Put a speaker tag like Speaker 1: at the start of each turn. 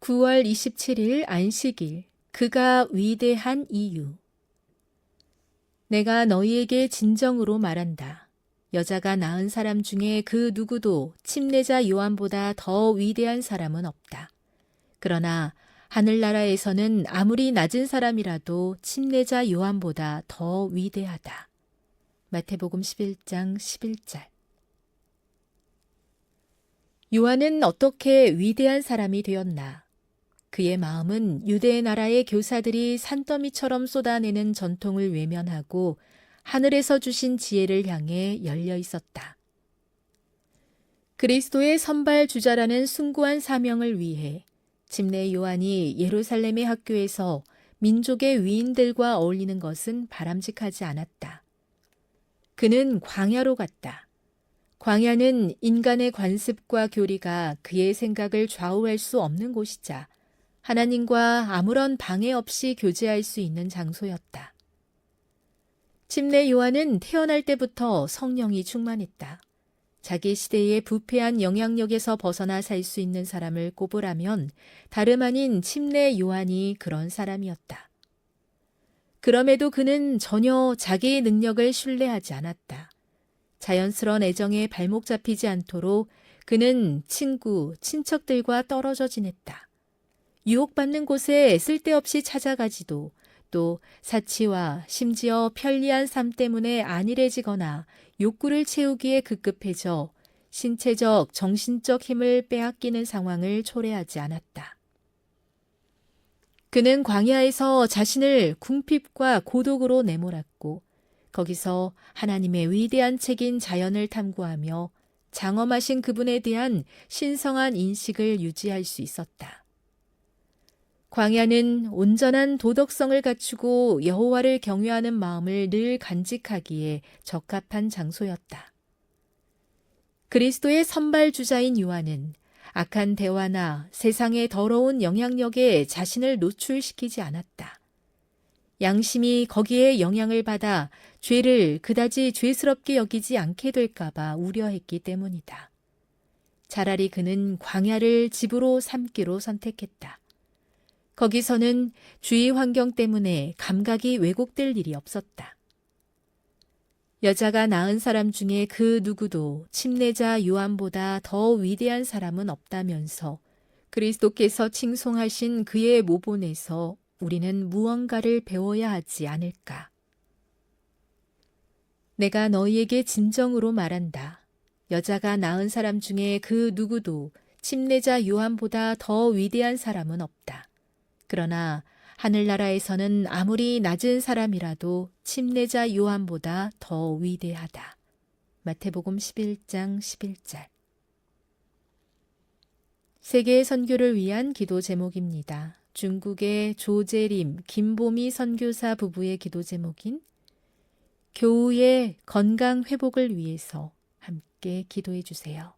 Speaker 1: 9월 27일 안식일 그가 위대한 이유 내가 너희에게 진정으로 말한다. 여자가 낳은 사람 중에 그 누구도 침례자 요한보다 더 위대한 사람은 없다. 그러나 하늘나라에서는 아무리 낮은 사람이라도 침례자 요한보다 더 위대하다. 마태복음 11장 11절 요한은 어떻게 위대한 사람이 되었나? 그의 마음은 유대 나라의 교사들이 산더미처럼 쏟아내는 전통을 외면하고 하늘에서 주신 지혜를 향해 열려 있었다. 그리스도의 선발 주자라는 숭고한 사명을 위해 침례 요한이 예루살렘의 학교에서 민족의 위인들과 어울리는 것은 바람직하지 않았다. 그는 광야로 갔다. 광야는 인간의 관습과 교리가 그의 생각을 좌우할 수 없는 곳이자 하나님과 아무런 방해 없이 교제할 수 있는 장소였다. 침례 요한은 태어날 때부터 성령이 충만했다. 자기 시대의 부패한 영향력에서 벗어나 살 수 있는 사람을 꼽으라면 다름 아닌 침례 요한이 그런 사람이었다. 그럼에도 그는 전혀 자기의 능력을 신뢰하지 않았다. 자연스러운 애정에 발목 잡히지 않도록 그는 친구, 친척들과 떨어져 지냈다. 유혹받는 곳에 쓸데없이 찾아가지도 또 사치와 심지어 편리한 삶 때문에 안일해지거나 욕구를 채우기에 급급해져 신체적, 정신적 힘을 빼앗기는 상황을 초래하지 않았다. 그는 광야에서 자신을 궁핍과 고독으로 내몰았고 거기서 하나님의 위대한 책인 자연을 탐구하며 장엄하신 그분에 대한 신성한 인식을 유지할 수 있었다. 광야는 온전한 도덕성을 갖추고 여호와를 경외하는 마음을 늘 간직하기에 적합한 장소였다. 그리스도의 선발 주자인 요한은 악한 대화나 세상의 더러운 영향력에 자신을 노출시키지 않았다. 양심이 거기에 영향을 받아 죄를 그다지 죄스럽게 여기지 않게 될까봐 우려했기 때문이다. 차라리 그는 광야를 집으로 삼기로 선택했다. 거기서는 주위 환경 때문에 감각이 왜곡될 일이 없었다. 여자가 낳은 사람 중에 그 누구도 침례자 요한보다 더 위대한 사람은 없다면서 그리스도께서 칭송하신 그의 모본에서 우리는 무언가를 배워야 하지 않을까. 내가 너희에게 진정으로 말한다. 여자가 낳은 사람 중에 그 누구도 침례자 요한보다 더 위대한 사람은 없다. 그러나 하늘나라에서는 아무리 낮은 사람이라도 침례자 요한보다 더 위대하다. 마태복음 11장 11절. 세계 선교를 위한 기도 제목입니다. 중국의 조재림, 김보미 선교사 부부의 기도 제목인 교우의 건강 회복을 위해서 함께 기도해 주세요.